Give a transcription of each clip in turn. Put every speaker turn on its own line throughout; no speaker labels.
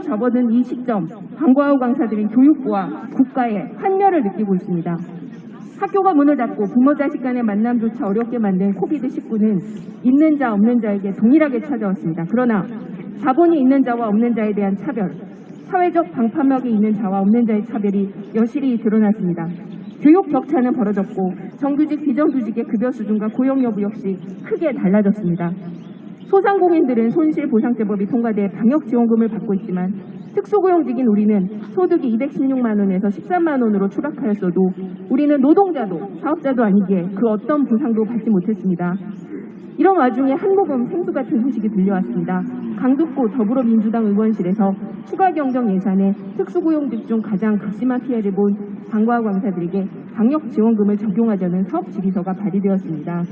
접어든 이 시점 방과후 강사들은 교육부와 국가의 환멸을 느끼고 있습니다. 학교가 문을 닫고 부모 자식 간의 만남조차 어렵게 만든 코비드19는 있는 자 없는 자에게 동일하게 찾아왔습니다. 그러나 자본이 있는 자와 없는 자에 대한 차별, 사회적 방파막이 있는 자와 없는 자의 차별이 여실히 드러났습니다. 교육 격차는 벌어졌고 정규직 비정규직의 급여 수준과 고용 여부 역시 크게 달라졌습니다. 소상공인들은 손실보상제법이 통과돼 방역지원금을 받고 있지만 특수고용직인 우리는 소득이 216만 원에서 13만 원으로 추락하였어도 우리는 노동자도 사업자도 아니기에 그 어떤 보상도 받지 못했습니다. 이런 와중에 한 모금 생수 같은 소식이 들려왔습니다. 강북구 더불어민주당 의원실에서 추가 경정 예산에 특수고용직 중 가장 극심한 피해를 본 방과후 강사들에게 방역 지원금을 적용하자는 사업 지휘서가 발의되었습니다.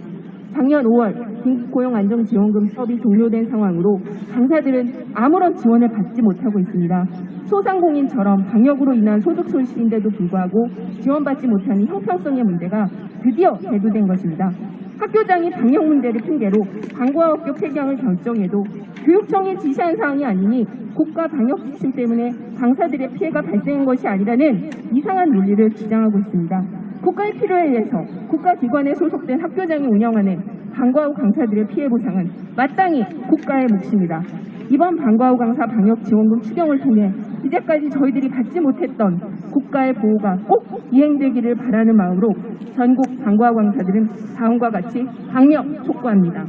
작년 5월 긴급 고용안정지원금 사업이 종료된 상황으로 강사들은 아무런 지원을 받지 못하고 있습니다. 소상공인처럼 방역으로 인한 소득 손실인데도 불구하고 지원받지 못하는 형평성의 문제가 드디어 대두된 것입니다. 학교장이 방역 문제를 핑계로 방과학교 폐경을 결정해도 교육청이 지시한 사항이 아니니 국가 방역 지침 때문에 강사들의 피해가 발생한 것이 아니라는 이상한 논리를 주장하고 있습니다. 국가의 필요에 의해서 국가기관에 소속된 학교장이 운영하는 방과후 강사들의 피해 보상은 마땅히 국가의 몫입니다. 이번 방과후 강사 방역 지원금 추경을 통해 이제까지 저희들이 받지 못했던 국가의 보호가 꼭 이행되기를 바라는 마음으로 전국 방과후 강사들은 다음과 같이 강력 촉구합니다.